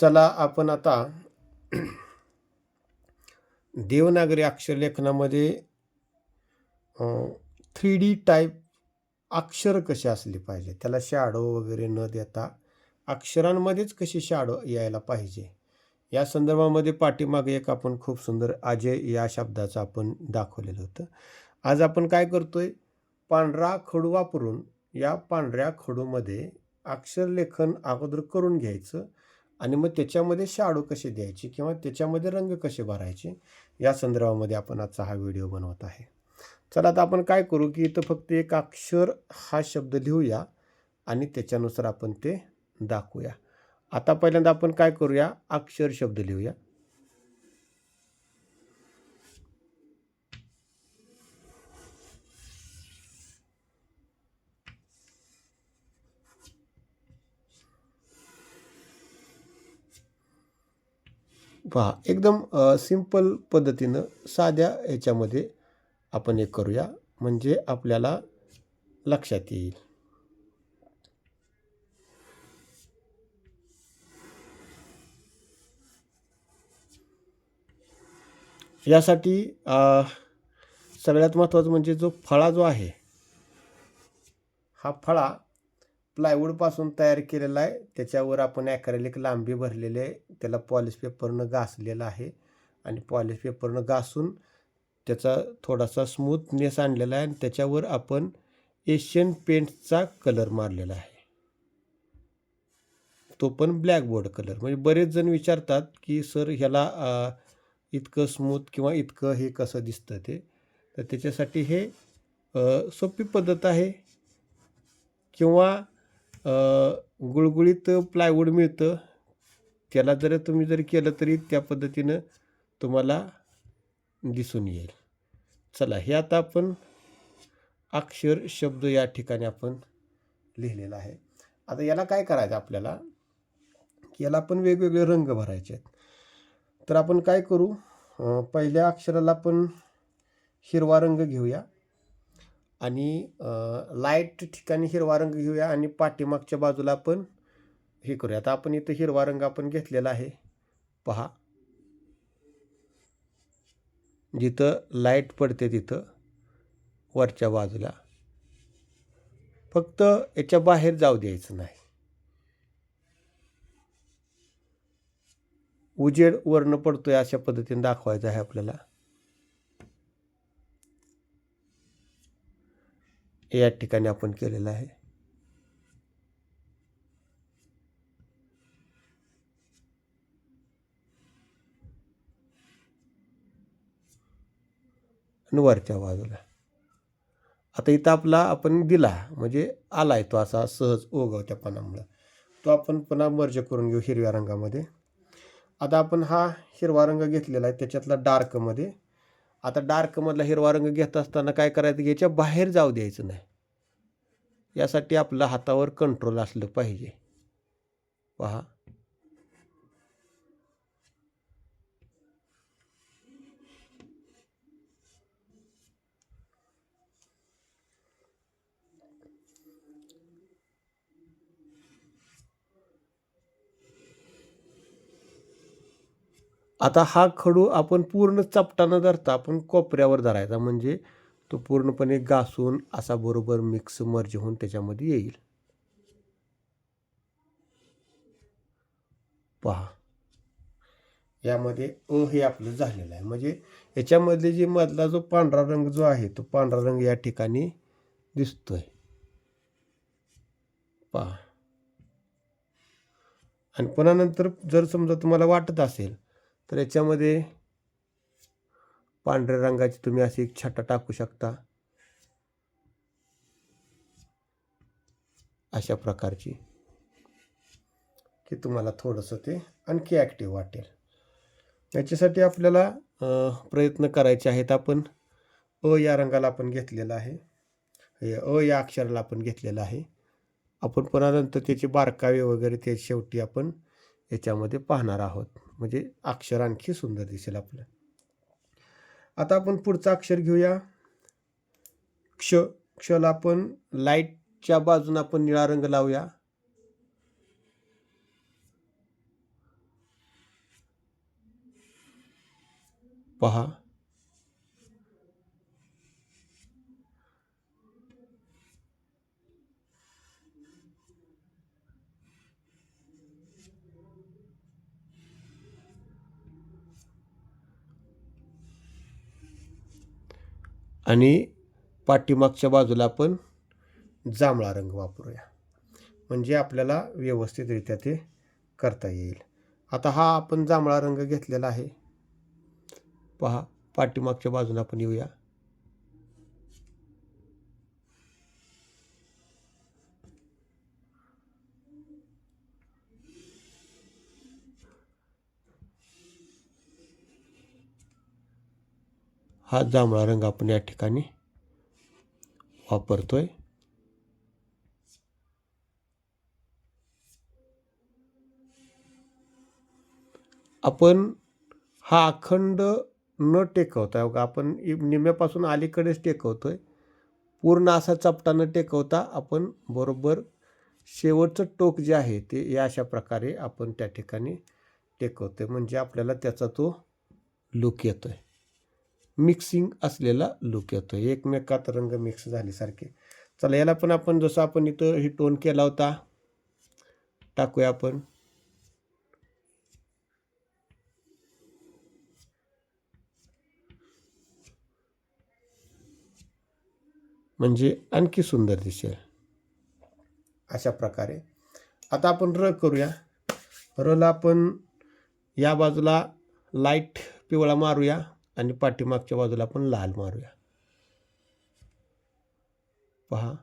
चला आपण आता देवनागरी अक्षरलेखनामध्ये थ्री डी टाईप अक्षर कसे असले पाहिजे? त्याला शॅडो वगैरे न देता अक्षरांमध्येच कशी शॅडो यायला पाहिजे? या संदर्भामध्ये पाठीमागे एक आपण खूप सुंदर अजय या शब्दाचं आपण दाखवलेलं होतं. आज आपण काय करतोय? पांढरा खडू वापरून या पांढऱ्या खडूमध्ये अक्षरलेखन अगोदर करून घ्यायचं. आणि मग त्याच्यामध्ये शाडू कसे द्यायचे किंवा त्याच्यामध्ये रंग कसे भरायचे या संदर्भामध्ये आपण आजचा हा व्हिडिओ बनवत आहे. चला आता आपण काय करू की इथं फक्त एक अक्षर हा शब्द लिहूया आणि त्याच्यानुसार आपण ते दाखवूया. आता पहिल्यांदा आपण काय करूया अक्षर शब्द लिहूया. पहा एकदम सिंपल पद्धतीनं साध्या याच्यामध्ये आपण एक करूया. म्हणजे आपल्याला लक्षात येईल. यासाठी सगळ्यात महत्त्वाचं म्हणजे जो फळा जो आहे हा फळा प्लायवूडपासून तयार केलेला आहे. त्याच्यावर आपण ॲक्रेलिक लांबी भरलेले आहे. त्याला पॉलिश पेपरनं घासलेलं आहे. आणि पॉलिश पेपरनं घासून त्याचा थोडासा स्मूथनेस आणलेला आहे. आणि त्याच्यावर आपण एशियन पेंटचा कलर मारलेला आहे. तो पण ब्लॅकबोर्ड कलर म्हणजे बरेच जण विचारतात की सर ह्याला इतकं स्मूथ किंवा इतकं हे कसं दिसतं ते? तर त्याच्यासाठी हे सोपी पद्धत आहे. किंवा गुळगुळीत प्लायवूड मिळतं. त्याला जर तुम्ही जर केलं तरी त्या पद्धतीनं तुम्हाला दिसून येईल. चला हे आता आपण अक्षर शब्द या ठिकाणी आपण लिहिलेला आहे. आता याला काय करायचं आपल्याला? की याला आपण वेगवेगळे रंग भरायचे आहेत. तर आपण काय करू? पहिल्या अक्षराला आपण हिरवा रंग घेऊया. आणि लाइट ठिकाणी हिरवा रंग घेऊया आणि पाठीमागच्या बाजूला आपण हे करूया. आता आपण इथं हिरवा रंग आपण घेतलेला आहे. पहा. जिथं लाइट पडते तिथं वरच्या बाजूला. फक्त याच्या बाहेर जाऊ द्यायचं नाही. उजेड वर्ण पडतोय अशा पद्धतीने दाखवायचं आहे आपल्याला. या ठिकाणी आपण केलेलं आहे. आणि वरच्या बाजूला. आता इथं आपला आपण दिला म्हणजे आला आहे तो असा सहज ओघवत्या पानामुळं तो आपण पुन्हा मर्ज करून घेऊ हिरव्या रंगामध्ये. आता आपण हा हिरवा रंग घेतलेला आहे त्याच्यातला डार्कमध्ये आता डार्कमधला हिरवा रंग घेत असताना काय करायचं? याच्या बाहेर जाऊ द्यायचं नाही. यासाठी आपलं हातावर कंट्रोल असलं पाहिजे. पहा. आता हा खडू आपण पूर्ण चपटानं धरता आपण कोपऱ्यावर धरायचा. म्हणजे तो पूर्णपणे घासून असा बरोबर मिक्स मर्ज होऊन त्याच्यामध्ये येईल. पहा. यामध्ये अ हे आपलं झालेलं आहे. म्हणजे याच्यामधले जे मधला जो पांढरा रंग जो आहे तो पांढरा रंग या ठिकाणी दिसतोय. पहा. आणि पुन्हा नंतर जर समजा तुम्हाला वाटत असेल तर याच्यामध्ये पांढऱ्या रंगाची तुम्ही अशी एक छटा टाकू शकता. अशा प्रकारची. की तुम्हाला थोडंसं ते आणखी ॲक्टिव्ह वाटेल. याच्यासाठी आपल्याला प्रयत्न करायचे आहेत आपण. अ या रंगाला आपण घेतलेला आहे. हे अ या अक्षराला आपण घेतलेलं आहे. आपण पुन्हा नंतर त्याचे बारकावे वगैरे ते शेवटी आपण याच्यामध्ये पाहणार आहोत. म्हणजे अक्षर आणखी सुंदर दिसेल आपलं आता आपण पुढचं अक्षर घेऊया. क्ष क्षला आपण लाईटच्या बाजून आपण निळा रंग लावूया. पहा. आणि पाठीमागच्या बाजूला आपण जांभळा रंग वापरूया. म्हणजे आपल्याला व्यवस्थितरित्या ते करता येईल. आता हा आपण जांभळा रंग घेतलेला आहे. पहा पाठीमागच्या बाजूला आपण येऊया. हा जांभळा रंग आपण या ठिकाणी वापरतोय. आपण हा अखंड न टेकवता बघा आपण इ- निम्म्यापासून अलीकडेच टेकवतोय. पूर्ण असा चपटा न टेकवता आपण बरोबर शेवटचं टोक जे आहे ते या अशा प्रकारे आपण त्या ठिकाणी टेकवतोय. म्हणजे आपल्याला त्याचा तो लुक येतोय. मिक्सिंग असलेला लुक येतो. एकमेकात रंग मिक्स झाल्यासारखे. चला याला पण आपण जसं आपण इथं ही टोन केला होता टाकूया आपण. म्हणजे आणखी सुंदर दिसेल. अशा प्रकारे. आता आपण र करूया. रला आपण या बाजूला लाइट पिवळा मारूया. आणि पाठीमागच्या बाजूला आपण लाल मारूया. पहा.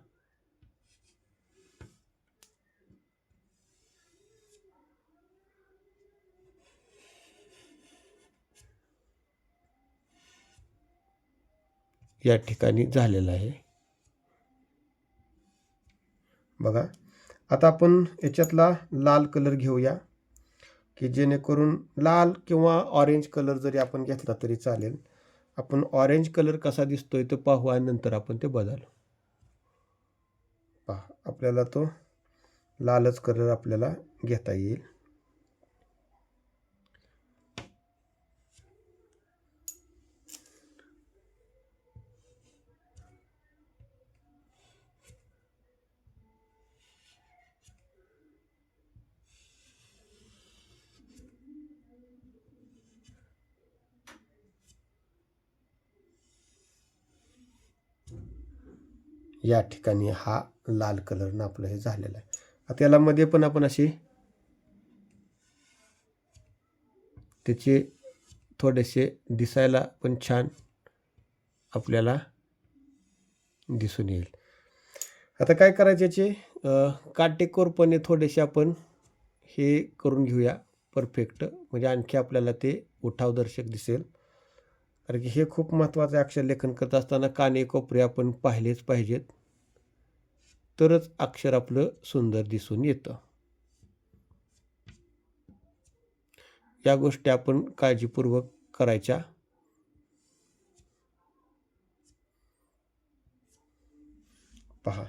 या ठिकाणी झालेलं आहे. बघा. आता आपण याच्यातला लाल कलर घेऊया. की जेणेकरून लाल किंवा ऑरेंज कलर जरी आपण घेतला तरी चालेल. आपण ऑरेंज कलर कसा दिसतोय तो पाहू आणि नंतर आपण ते बदलू. पहा आपल्याला तो लालच कलर आपल्याला घेता येईल. या ठिकाणी हा लाल कलरनं आपलं हे झालेलं आहे. आता याला मध्ये पण आपण असे त्याचे थोडेसे दिसायला पण छान आपल्याला दिसून येईल. आता काय करायचे याचे? काटेकोरपणे थोडेसे आपण हे करून घेऊया. परफेक्ट म्हणजे आणखी आपल्याला ते उठावदर्शक दिसेल. कारण की हे खूप महत्त्वाचं अक्षर लेखन करत असताना काने कोपरे आपण पाहिलेच पाहिजेत. तरच अक्षर आपलं सुंदर दिसून येतं. या गोष्टी आपण काळजीपूर्वक करायच्या. पहा.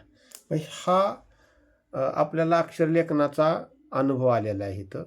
मग हा आपल्याला अक्षर लेखनाचा अनुभव आलेला आहे इथं.